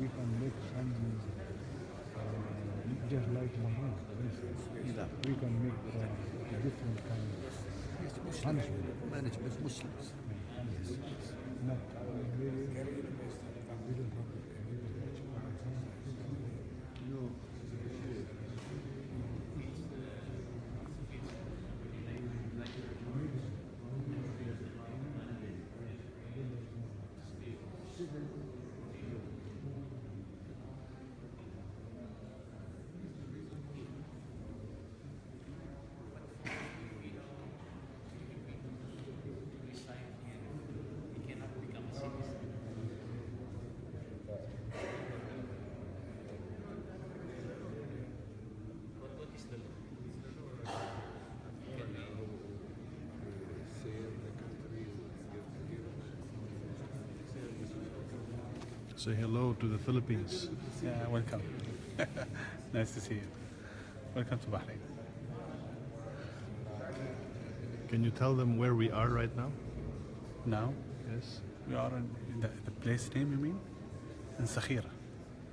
we can make some uh, just like Bahrain, for instance. Yeah. We can make uh, different kind of Yes, Muslims punishment. manage with Muslims. Not uh, we, we don't have we don't have No. Say hello to the Philippines. Yeah, welcome. nice to see you. Welcome to Bahrain. Can you tell them where we are right now? Now, Yes. we are in the, the place name, you mean? In Sakhir.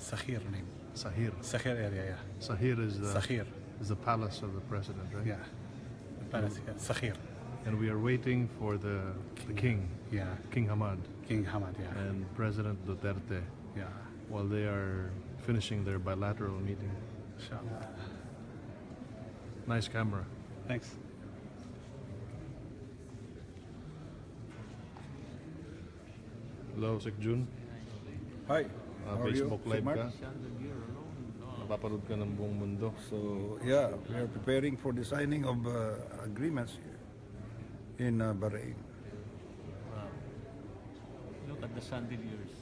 Sakhir name. Sahir. Sakhir area, yeah. Sahir is the Sakhir. is the palace of the president, right? Yeah. The palace, yeah. Sakhir. And we are waiting for the, the king, Yeah. King Hamad, King Hamad, yeah. and President Duterte, yeah. while they are finishing their bilateral meeting. Inshallah. Nice camera. Thanks. Hello, Sek Jun. Hi, Uh, how are you? Facebook Live Mark? ka. Napapanood ka ng buong mundo. So yeah, we are preparing for the signing of uh, agreements in uh, Bahrain. The chandeliers.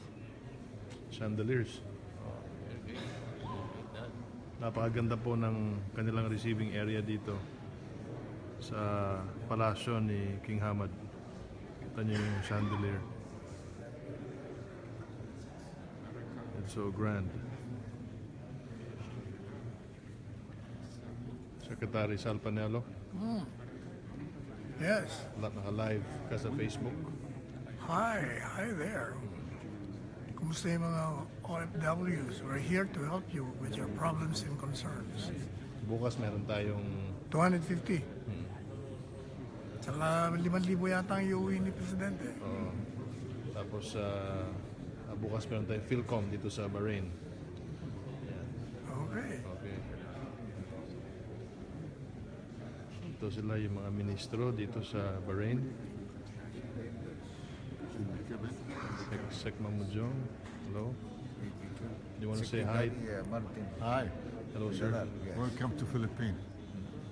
Chandeliers. Okay. Napakaganda po ng kanilang receiving area dito sa palasyo ni King Hamad. Kita niyo yung chandelier. It's so grand. Secretary Sal Panelo, Yes. lahat naka-live ka sa Facebook. Hi. Hi there. Kumusta yung mga OFWs? We're here to help you with your problems and concerns. Bukas meron tayong 250. Tsaka 5,000 yata ang iuwi ni Presidente. uh, tapos uh, bukas meron tayong Philcom dito sa Bahrain. Okay. Okay. Ito sila yung mga ministro dito sa Bahrain. Sek, Sek Mamudjong. Hello. You want to say hi? Yeah, Martin. Hi, Hello, sir. Yes. welcome to Philippines.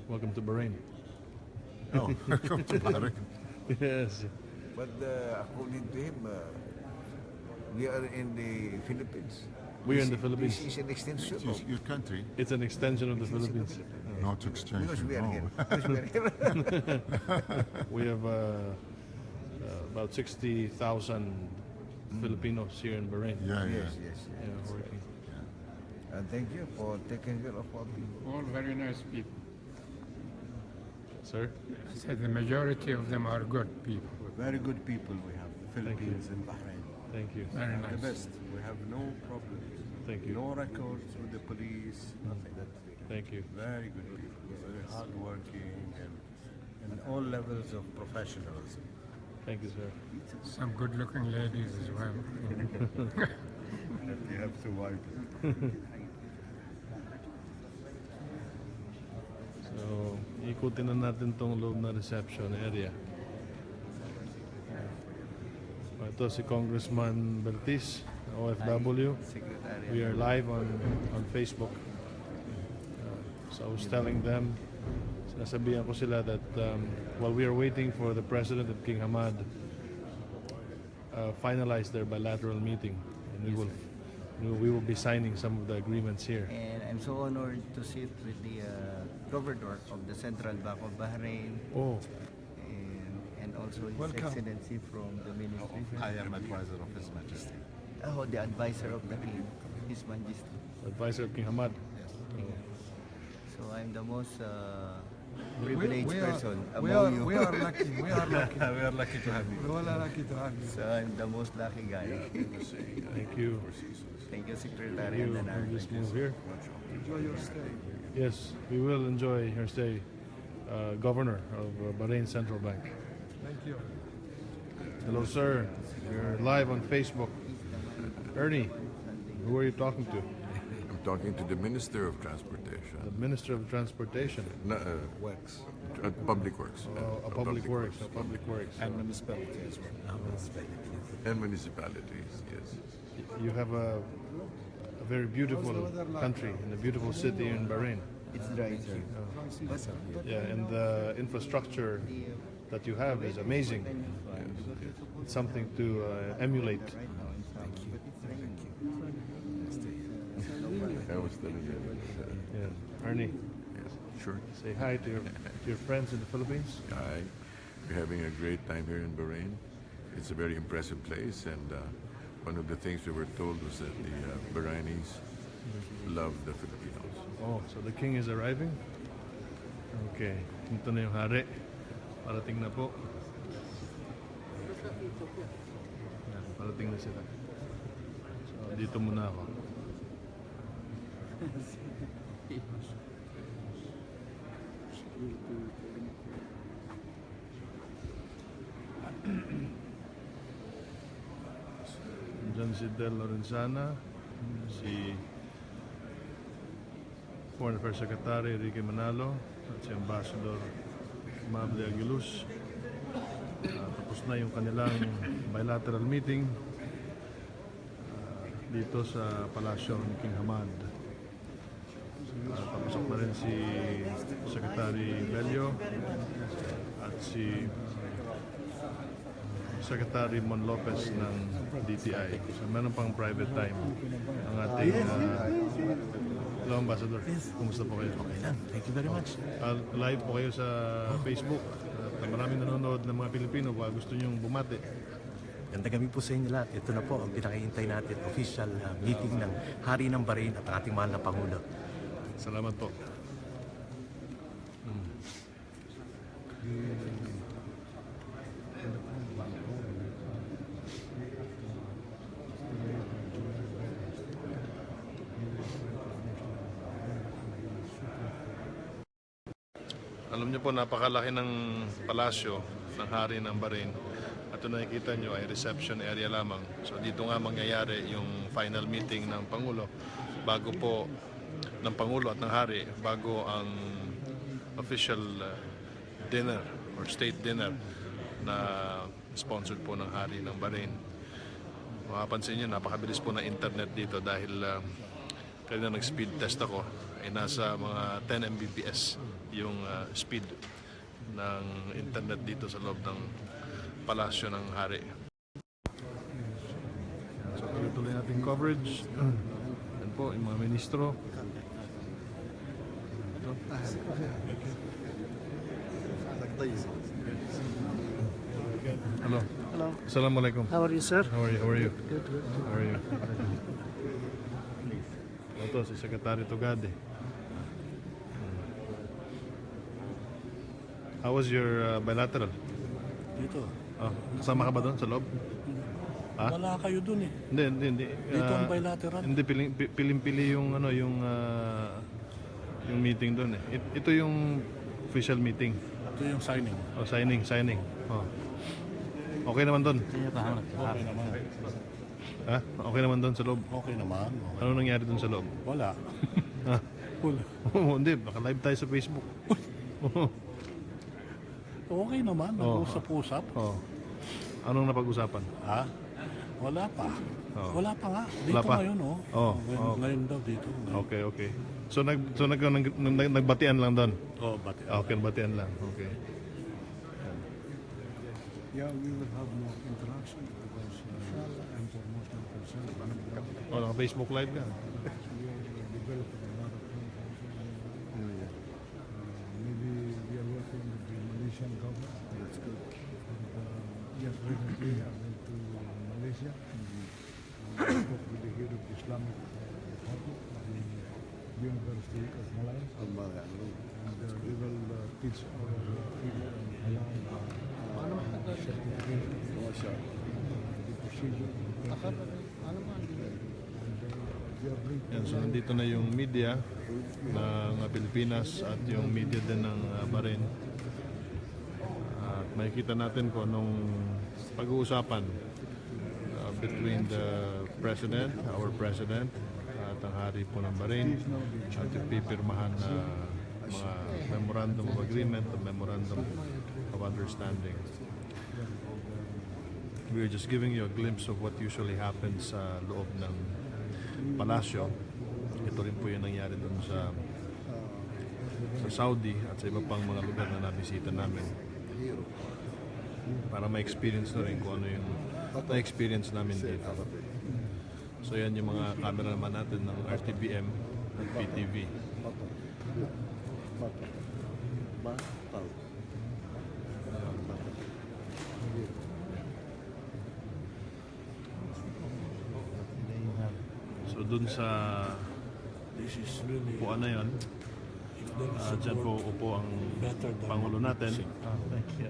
Welcome to Bahrain. Oh, welcome to Bahrain. Yes. But uh, according to him, uh, we are in the Philippines. We are in the Philippines. This is an extension It's of your country, It's an extension of the Philippines. not exchange. because we are no. here. Because we are here. We have uh, uh, about 60,000 Filipinos here in Bahrain. Yeah, yeah. yes, yes, yes. Yeah, working. And thank you for taking care of our people. All very nice people. Sir? I said the majority of them are good people. Very good people we have, the Philippines and Bahrain. Thank you. Very nice. The best. We have no problems. Thank you. No records with the police, nothing. Thank you. Very good people, very hardworking and, and all levels of professionalism. Thank you, sir. Some good looking ladies as well. That you have to wipe. So, ikutin na natin tong loob na reception area. Uh, Ito si Congressman Bertis, OFW. We are live on on Facebook. Uh, so I was telling them, sinasabihan ko sila that um, while we are waiting for the President and King Hamad uh, finalize their bilateral meeting, and we will we will be signing some of the agreements here. And I'm so honored to sit with the uh, governor of the Central Bank of Bahrain Oh, and, and also His Welcome. Excellency from the Ministry. I am advisor of His Majesty. Oh, the advisor of the King, His Majesty. Advisor of King Hamad. Yes. So I'm the most uh, privileged person we among are, you. we are lucky. We are lucky. we are lucky to have you. We are lucky to have you. so I'm the most lucky guy. Thank you. Thank you, Secretary You and on this Thank you. move here. Enjoy your stay. Yes, we will enjoy your stay, uh, Governor of uh, Bahrain Central Bank. Thank you. Hello, sir. You're live on Facebook. Ernie, who are you talking to? I'm talking to the Minister of Transportation. The Minister of Transportation. No, uh, Works. uh, Public Works. uh, Oh, a public works, a public works. And municipality as well. And municipalities, yes. You have a, a very beautiful country and a beautiful city in Bahrain. It's dry, sir. Yeah, and the infrastructure that you have is amazing. It's something to uh, emulate. I was telling you. uh, Yeah. Ernie, Yes, sure. say hi to your, to your friends in the Philippines. Hi. We're having a great time here in Bahrain. It's a very impressive place, and uh, one of the things we were told was that the uh, Bahrainis love the Filipinos. Oh, so the king is arriving? Okay. Ito na yung hari. Parating na po. Yan, parating na sila. So, dito muna ako. Diyan si Del Lorenzana, si Foreign Affairs Secretary Enrique Manalo at si Ambassador Mable Aguiluz. Ah, tapos na yung kanilang bilateral meeting ah, dito sa palasyo ni King Hamad. Uh, tapos na rin si Secretary Bello at si Secretary Mon Lopez ng DTI. So meron pang private time ang ating uh, Hello, Ambassador. Kumusta po kayo? Okay lang. Thank you very much. live po kayo sa Facebook. At maraming nanonood ng mga Pilipino. Baka gusto nyong bumati. Ganda gabi po sa inyo lahat. Ito na po ang pinakahintay natin, official uh, meeting ng Hari ng Bahrain at ang ating mahal na Pangulo. Salamat po. Alam niyo po, napakalaki ng palasyo ng hari ng Bahrain. At ito nakikita niyo ay reception area lamang. So dito nga mangyayari yung final meeting ng Pangulo bago po ng Pangulo at ng hari bago ang official uh, dinner or state dinner na sponsored po ng hari ng Bahrain. Makapansin niyo, napakabilis po ng internet dito dahil uh, kanina nag-speed test ako ay nasa mga 10 Mbps yung uh, speed ng internet dito sa loob ng palasyo ng hari. So tuloy-tuloy natin coverage. Yan po, yung mga ministro. Hello. Hello. Assalamualaikum. How are you, sir? How are you? How are you? Good, good. How are you? Ito si Secretary Tugade. How was your uh, bilateral? Dito. Oh, kasama ka ba doon sa loob? Ha? Wala kayo dun eh. Hindi, hindi, hindi. Dito ang Ah, bilateral. Hindi, piling, pi- piling-pili yung, ano, yung, ah, yung meeting doon eh. It- ito yung official meeting. Ito yung signing. Oh, signing, signing. Oh. Okay naman doon? Okay naman. Ha? Okay naman doon sa loob? Okay naman. Okay. Ano nangyari doon sa loob? Wala. Ha? Wala. Oo, hindi. Baka live tayo sa Facebook. Okay naman. Oo. Nag-usap-usap. Oh. Anong napag-usapan? Ha? Wala pa. Oo. Wala pa nga. Dito Wala pa? ngayon oh. Oh, Ngayon, oh. ngayon daw dito. Okay, okay. So, nag, so nag, nag, nag, nagbatian lang doon? Oh, batian. Ah, okay, batian lang. Okay. Yeah, we will have more interaction because uh, I'm for Muslim concern. Oh, naka-Facebook live ka? Malaysia, mm -hmm. I spoke with the head of the Islamic Republic. Department, the University of Malaya. And uh, we will uh, teach our people on halal uh, certification, the procedure. Uh, Yan, so nandito na yung media ng uh, Pilipinas at yung media din ng uh, Bahrain. At makikita natin kung anong pag-uusapan uh, between the President, our President, at ang hari po ng Bahrain at yung pipirmahan na mga memorandum of agreement, o memorandum of understanding. We're just giving you a glimpse of what usually happens sa loob ng palasyo. Ito rin po yung nangyari doon sa sa Saudi at sa iba pang mga lugar na nabisita namin. Para ma-experience na rin kung ano yung na-experience namin dito. So yan yung mga camera naman natin ng RTBM at PTV. So dun sa upuan na yun, uh, dyan po upo ang Pangulo natin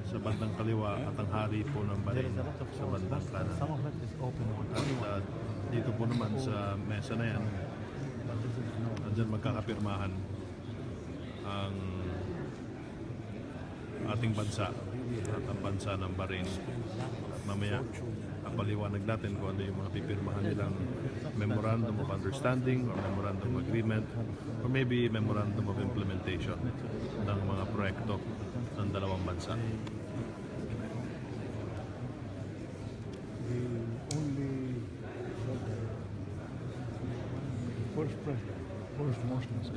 sa bandang kaliwa at ang hari po ng Bahrain sa bandang kanan. At uh, dito po naman sa mesa na yan, dyan magkakapirmahan ang ating bansa at ang bansa ng Bahrain. At mamaya, papaliwanag natin kung ano yung mga pipirmahan nilang Memorandum of Understanding or Memorandum of Agreement or maybe Memorandum of Implementation ng mga proyekto ng dalawang bansa. The only first president, first Muslim. So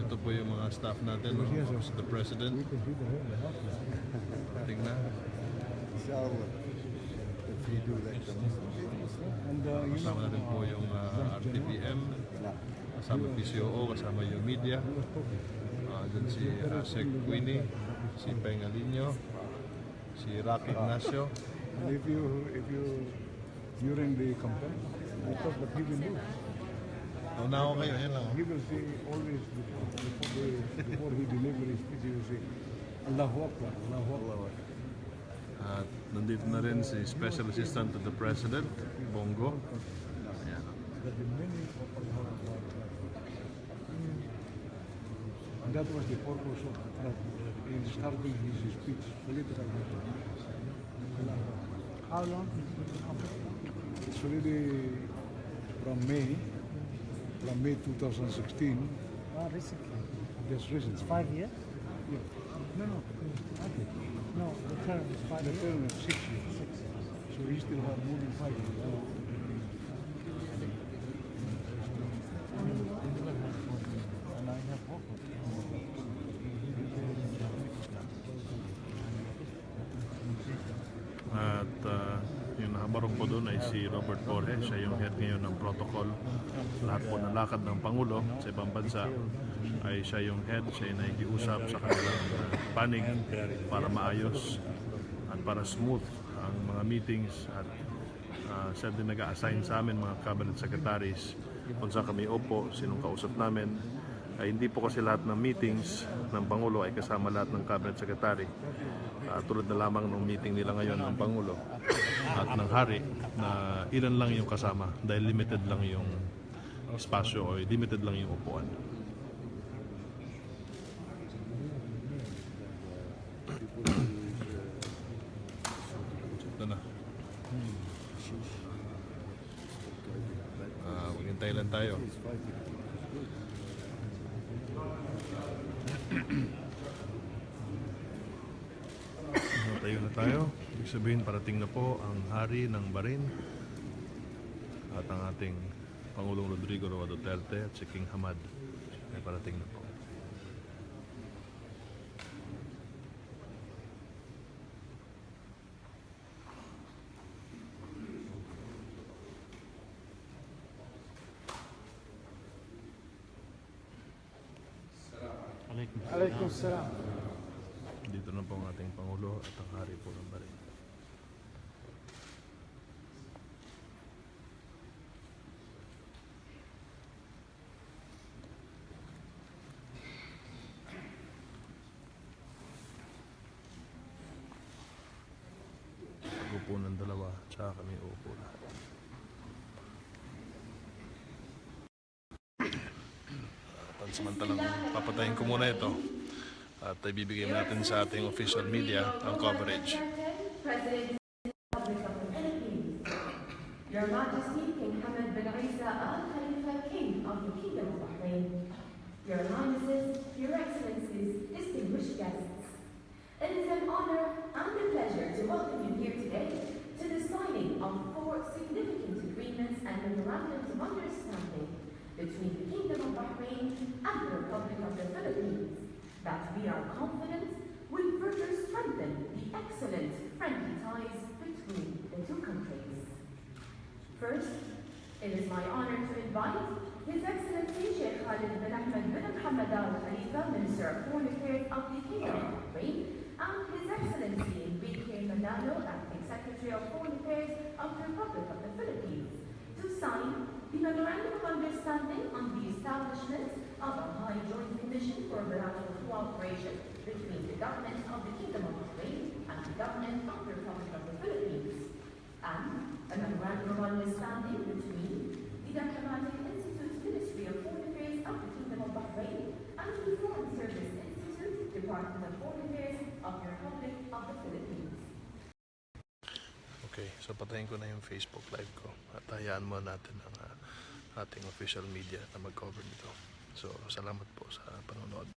ito po yung mga staff natin, no? Of the President. Tingnan. Inshallah, if you do And uh, you Kasama natin po yung uh, RTPM, kasama PCOO, kasama yung media. Uh, dun si Asek Queenie, si Peng Alinio, si Rocky Ignacio. And if you, if you, during the campaign, I thought that he will do. Nauna ako kayo, yan lang. He will say always before, before, the, before he delivers his speech, he will say, Allahu Akbar, Allahu Akbar. At nandito na rin si Special Assistant to the President, Bongo. Ayan. That the meaning of Allahu Akbar. And that was the purpose of Trump uh, in starting his speech, political message. How long? It's already from May, from May 2016, Oh, recently. just recently. It's five years? Yeah. No, no, okay. No, the term is five The years. term is six years. Six years. So he still have more than five years. Po doon ay si Robert Borges, siya yung head ngayon ng protocol. Lahat po ng lakad ng Pangulo sa ibang bansa ay siya yung head, siya yung nakikiusap sa kanilang uh, panig para maayos at para smooth ang mga meetings at uh, siya din nag-assign sa amin mga cabinet secretaries kung saan kami upo, sinong kausap namin. Ay hindi po kasi lahat ng meetings ng Pangulo ay kasama lahat ng cabinet secretary. Ah, tulad na lamang ng meeting nila ngayon ng Pangulo at ng Hari na ilan lang yung kasama dahil limited lang yung espasyo o limited lang yung upuan. Ito na. Ah, maghintay lang tayo. Tayo na tayo. Ibig sabihin, parating na po ang hari ng Bahrain at ang ating Pangulong Rodrigo Roa Duterte at si King Hamad ay parating na po. Alaikum salam. Dito na po ang ating Pangulo at ang hari po ng Bahrain. Upo ng dalawa, tsaka kami uupo lahat. Samantalang papatayin ko muna ito at ibibigay natin sa ating official media ang coverage. Your Majesty, King Hamad bin Isa Al Khalifa, King of the Kingdom of Bahrain. Your Highnesses, Your Excellencies, distinguished guests. It is an honor and a pleasure to welcome you here today to the signing of four significant agreements and memorandums of understanding between the Kingdom of Bahrain and the Republic of the Philippines that we are confident will further strengthen the excellent friendly ties between the two countries. First, it is my honor to invite His Excellency Sheikh Khalid bin Ahmed bin Mohammed Al Khalifa, Minister of Foreign Affairs of the Kingdom of Bahrain, and His Excellency Enrique Manalo, Acting Secretary of Foreign Affairs of the Republic of the Philippines, to sign the Memorandum of Understanding on the establishment of a High Joint Commission for Bilateral Cooperation between the Government of the Kingdom of Bahrain and the Government of the Republic of the Philippines, and a Memorandum of Understanding between the Diplomatic Institute Ministry of Foreign Affairs of the Kingdom of Bahrain and the Foreign Service Institute Department of Foreign Affairs of the Republic of the Philippines. Okay, so patayin ko na yung Facebook live ko at hayaan mo natin ang ah, ating official media na mag-cover nito. So, salamat po sa panonood.